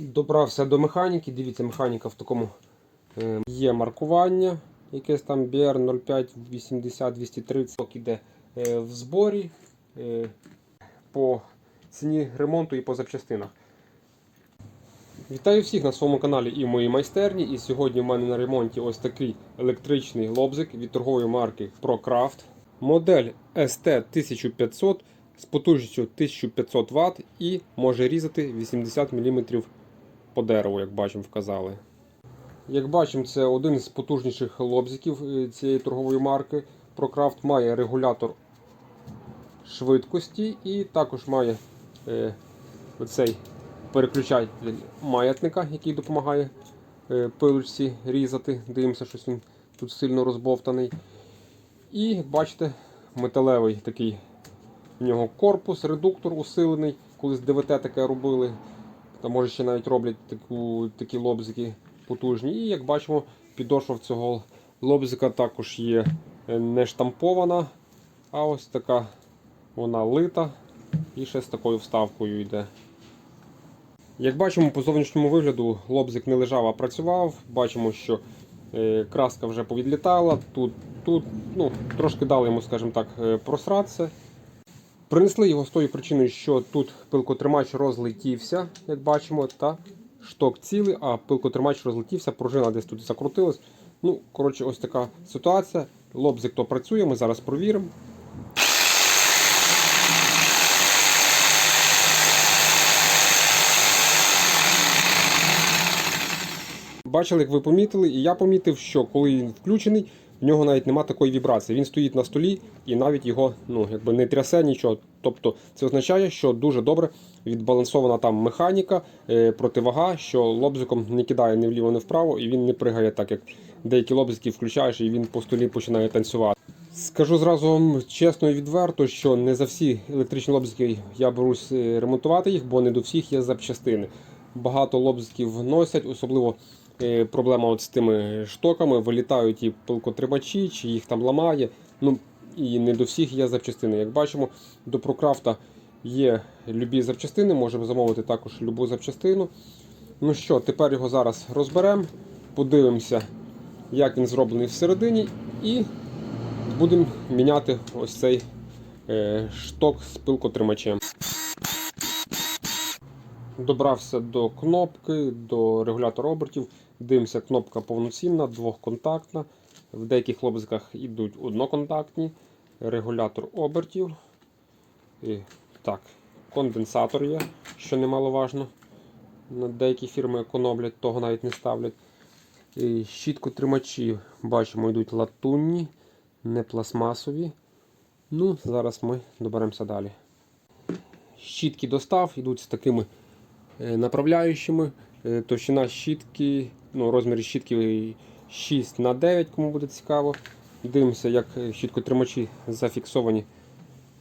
Добрався до механіки. Дивіться, механіка в такому е, є маркування. Якесь там BR 05 80 230 іде е, в зборі е, по ціні ремонту і по запчастинах. Вітаю всіх на своєму каналі і моїй майстерні. І сьогодні в мене на ремонті ось такий електричний лобзик від торгової марки ProCraft. Модель ST1500 з потужністю 1500 Вт і може різати 80 мм по дереву, як бачимо, вказали. Як бачимо, це один з потужніших лобзиків е, цієї торгової марки. ProCraft має регулятор швидкості і також має е, оцей переключатель маятника, який допомагає е, пилочці різати. Дивимося, що він тут сильно розбовтаний. І бачите, металевий такий в нього корпус, редуктор усилений. Колись ДВТ таке робили. Та може ще навіть роблять таку, такі лобзики потужні. І як бачимо, підошва в цього лобзика також є е, не штампована, а ось така вона лита і ще з такою вставкою йде. Як бачимо, по зовнішньому вигляду лобзик не лежав, а працював. Бачимо, що е, краска вже повідлітала. Тут, тут ну, трошки дали йому, скажімо так, е, просратися. Принесли його з тої причини, що тут пилкотримач розлетівся, як бачимо, та шток цілий, а пилкотримач розлетівся, пружина десь тут закрутилась. Ну, коротше, ось така ситуація. Лобзик то працює, ми зараз провіримо. Бачили, як ви помітили, і я помітив, що коли він включений, в нього навіть нема такої вібрації. Він стоїть на столі і навіть його ну, якби не трясе нічого. Тобто це означає, що дуже добре відбалансована там механіка, е, противага, що лобзиком не кидає ні вліво, ні вправо, і він не пригає так, як деякі лобзики включаєш, і він по столі починає танцювати. Скажу зразу вам чесно і відверто, що не за всі електричні лобзики я берусь е, ремонтувати їх, бо не до всіх є запчастини. Багато лобзиків носять, особливо проблема от з тими штоками, вилітають і пилкотримачі, чи їх там ламає. Ну і не до всіх є запчастини. Як бачимо, до прокрафта є любі запчастини, можемо замовити також любу запчастину. Ну що, тепер його зараз розберемо, подивимося, як він зроблений всередині, і будемо міняти ось цей е, шток з пилкотримачем. Добрався до кнопки, до регулятора обертів. Дивимося, кнопка повноцінна, двохконтактна. В деяких лобзиках йдуть одноконтактні. Регулятор обертів. І, так, конденсатор є, що немаловажно. Деякі фірми економлять, того навіть не ставлять. І щіткотримачі, бачимо, йдуть латунні, не пластмасові. Ну, зараз ми доберемося далі. Щітки достав, йдуть з такими е, направляючими. Е, Товщина щітки, ну, розмір щітки 6 на 9, кому буде цікаво. Дивимося, як щіткотримачі зафіксовані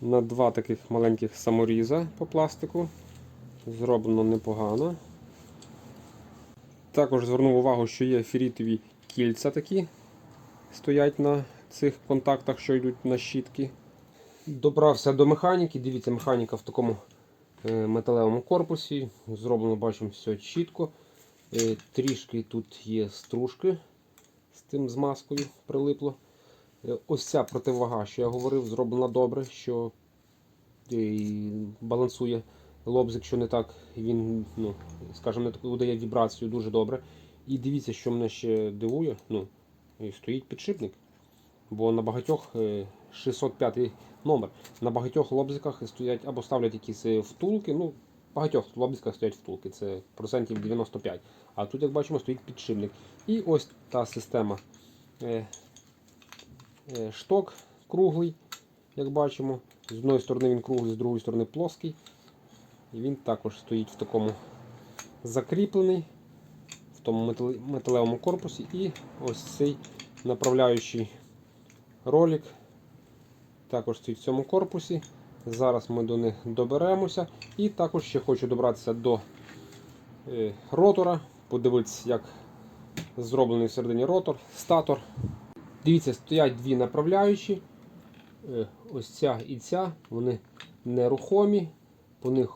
на два таких маленьких саморіза по пластику. Зроблено непогано. Також звернув увагу, що є ферітові кільця такі стоять на цих контактах, що йдуть на щітки. Добрався до механіки. Дивіться, механіка в такому е, металевому корпусі. Зроблено, бачимо, все чітко. Е, Трішки тут є стружки з тим змазкою прилипло. Е, Ось ця противага, що я говорив, зроблена добре, що е, балансує лобзик, що не так, він, ну, скажімо, не таку видає вібрацію дуже добре. І дивіться, що мене ще дивує, ну, стоїть підшипник. Бо на багатьох е, 605 номер. На багатьох лобзиках стоять або ставлять якісь втулки. Ну, багатьох лобзиках стоять втулки, це процентів 95. А тут, як бачимо, стоїть підшипник. І ось та система. Е, е, Шток круглий, як бачимо. З одної сторони він круглий, з другої сторони плоский. І він також стоїть в такому закріплений, в тому металевому корпусі. І ось цей направляючий ролик також стоїть в цьому корпусі. Зараз ми до них доберемося. І також ще хочу добратися до е, ротора, подивитися, як зроблений всередині ротор, статор. Дивіться, стоять дві направляючі. Е, ось ця і ця, вони нерухомі. По них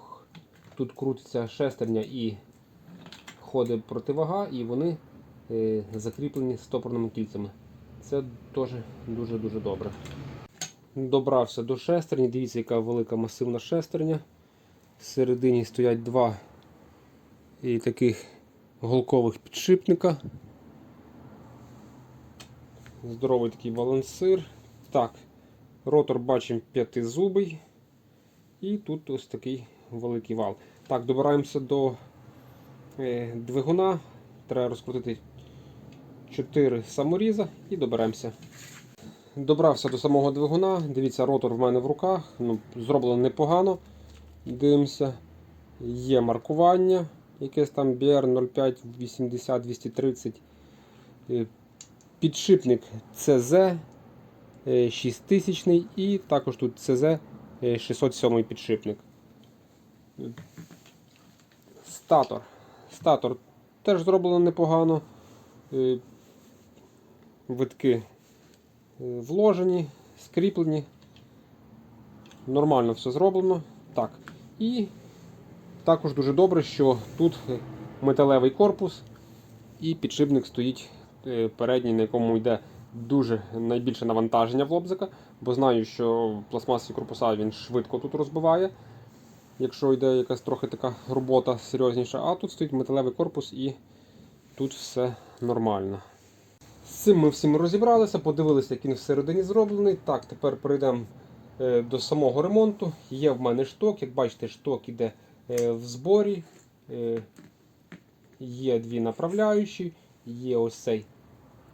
тут крутиться шестерня і виходить противага і вони е, закріплені стопорними кільцями. Це теж дуже-дуже добре. Добрався до шестерні. Дивіться, яка велика масивна шестерня. Всередині стоять два і таких голкових підшипника. Здоровий такий балансир. Так, ротор бачимо п'ятизубий. І тут ось такий великий вал. Так, добираємося до е, двигуна. Треба розкрутити 4 саморіза і доберемося. Добрався до самого двигуна. Дивіться, ротор в мене в руках. Ну, зроблено непогано. Дивимося. Є маркування. Якесь там BR 05 80 230. Е, Підшипник CZ 6000 і також тут CZ 607 підшипник. Статор. Статор теж зроблено непогано. Е, Витки е, вложені, скріплені. Нормально все зроблено. Так. І також дуже добре, що тут металевий корпус і підшипник стоїть е, передній, на якому йде дуже найбільше навантаження в лобзика, бо знаю, що пластмасові корпуса він швидко тут розбиває, якщо йде якась трохи така робота серйозніша. А тут стоїть металевий корпус і тут все нормально. З цим ми всім розібралися, подивилися, як він всередині зроблений. Так, тепер перейдемо е, до самого ремонту. Є в мене шток, як бачите, шток іде е, в зборі. Е, Є дві направляючі, є ось цей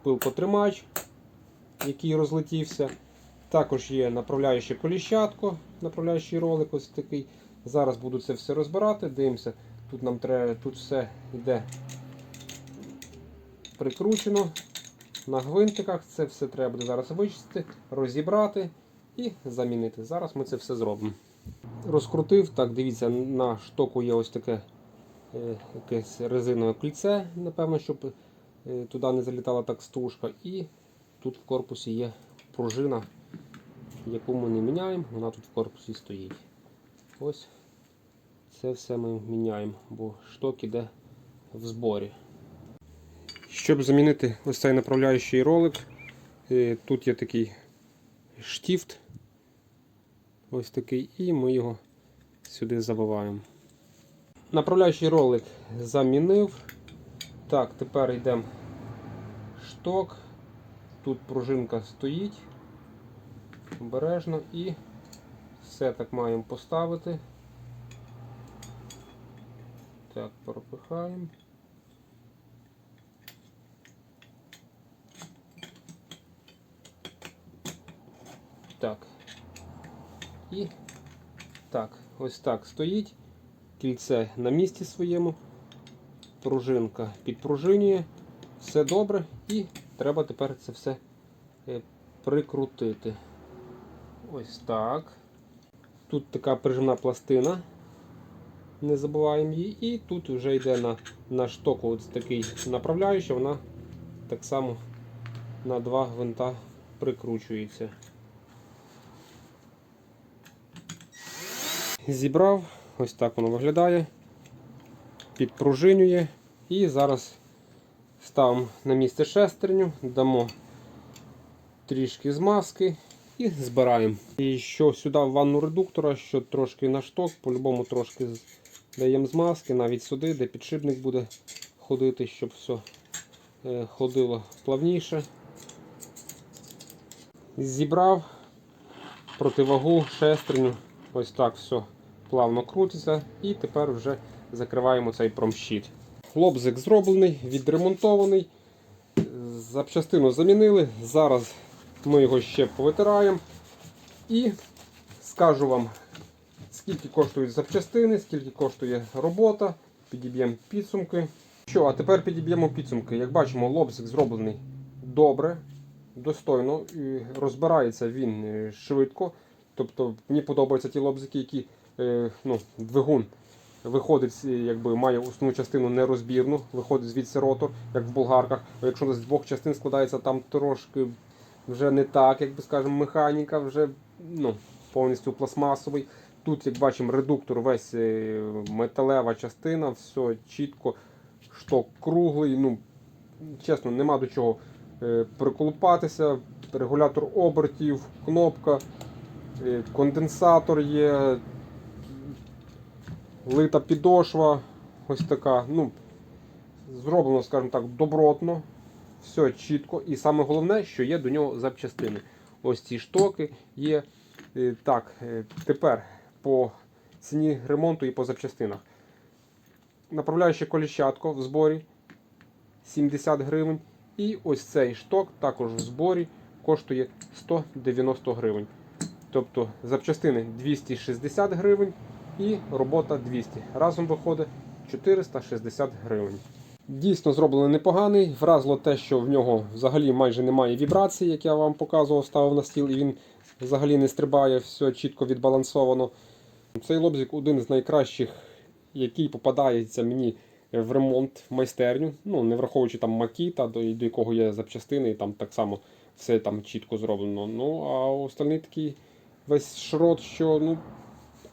пилкотримач, який розлетівся. Також є направляюче коліщатко, направляючий ролик ось такий. Зараз буду це все розбирати. Дивимося, тут нам треба, тут все йде прикручено на гвинтиках. Це все треба буде зараз вичистити, розібрати і замінити. Зараз ми це все зробимо. Розкрутив, так, дивіться, на штоку є ось таке е, якесь резинове кільце, напевно, щоб е, туди не залітала так стружка. І тут в корпусі є пружина, яку ми не міняємо, вона тут в корпусі стоїть. Ось це все ми міняємо, бо шток іде в зборі. Щоб замінити ось цей направляючий ролик, е, тут є такий штіфт, ось такий, і ми його сюди забиваємо. Направляючий ролик замінив. Так, тепер йдемо шток. Тут пружинка стоїть обережно і все так маємо поставити. Так, пропихаємо. Так. І так, ось так стоїть. Кільце на місці своєму. Пружинка підпружинює. Все добре. І треба тепер це все е, прикрутити. Ось так. Тут така прижимна пластина. Не забуваємо її. І тут вже йде на, на штоку ось такий направляючий, вона так само на два гвинта прикручується. Зібрав, ось так воно виглядає, підпружинює і зараз ставимо на місце шестерню, дамо трішки змазки і збираємо. І що сюди в ванну редуктора, що трошки на шток, по-любому трошки даємо змазки, навіть сюди, де підшипник буде ходити, щоб все е, ходило плавніше. Зібрав противагу шестерню. Ось так все плавно крутиться. І тепер вже закриваємо цей промщит. Лобзик зроблений, відремонтований. Запчастину замінили. Зараз ми його ще повитираємо. І скажу вам, скільки коштують запчастини, скільки коштує робота. Підіб'ємо підсумки. Що, а тепер підіб'ємо підсумки. Як бачимо, лобзик зроблений добре, достойно. Розбирається він е, швидко. Тобто мені подобаються ті лобзики, які ну, двигун виходить, е, якби має основну частину нерозбірну, виходить звідси ротор, як в болгарках. А якщо з двох частин складається, там трошки вже не так, як би механіка, вже ну, повністю пластмасовий. Тут, як бачимо, редуктор весь е, металева частина, все чітко шток круглий. Ну, чесно, нема до чого е, приколупатися. Регулятор обертів, кнопка, е, конденсатор є, лита підошва. Ось така. Ну, зроблено, скажімо так, добротно. Все чітко. І саме головне, що є до нього запчастини. Ось ці штоки є. Е, Так, е, тепер по ціні ремонту і по запчастинах. Направляюче коліщатко в зборі 70 гривень. І ось цей шток також в зборі коштує 190 гривень. Тобто запчастини 260 гривень і робота 200. Разом виходить 460 гривень. Дійсно зроблений непоганий. Вразило те, що в нього взагалі майже немає вібрацій, як я вам показував, ставив на стіл, і він взагалі не стрибає, все чітко відбалансовано. Цей лобзик один з найкращих, який попадається мені в ремонт в майстерню. Ну, не враховуючи там макіта, до, до якого є запчастини, і там так само все там чітко зроблено. Ну, а остальний такий весь шрот, що ну,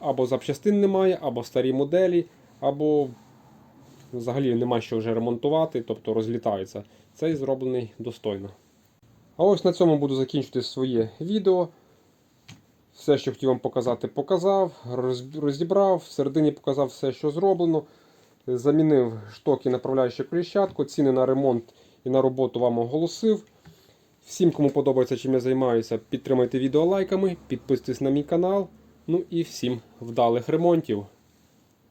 або запчастин немає, або старі моделі, або взагалі нема що вже ремонтувати, тобто розлітається. Цей зроблений достойно. А ось на цьому буду закінчити своє відео. Все, що хотів вам показати, показав, роз- розібрав, всередині показав все, що зроблено. Замінив штоки направляючу коліщатку, ціни на ремонт і на роботу вам оголосив. Всім, кому подобається, чим я займаюся, підтримайте відео лайками, підписуйтесь на мій канал. Ну і всім вдалих ремонтів.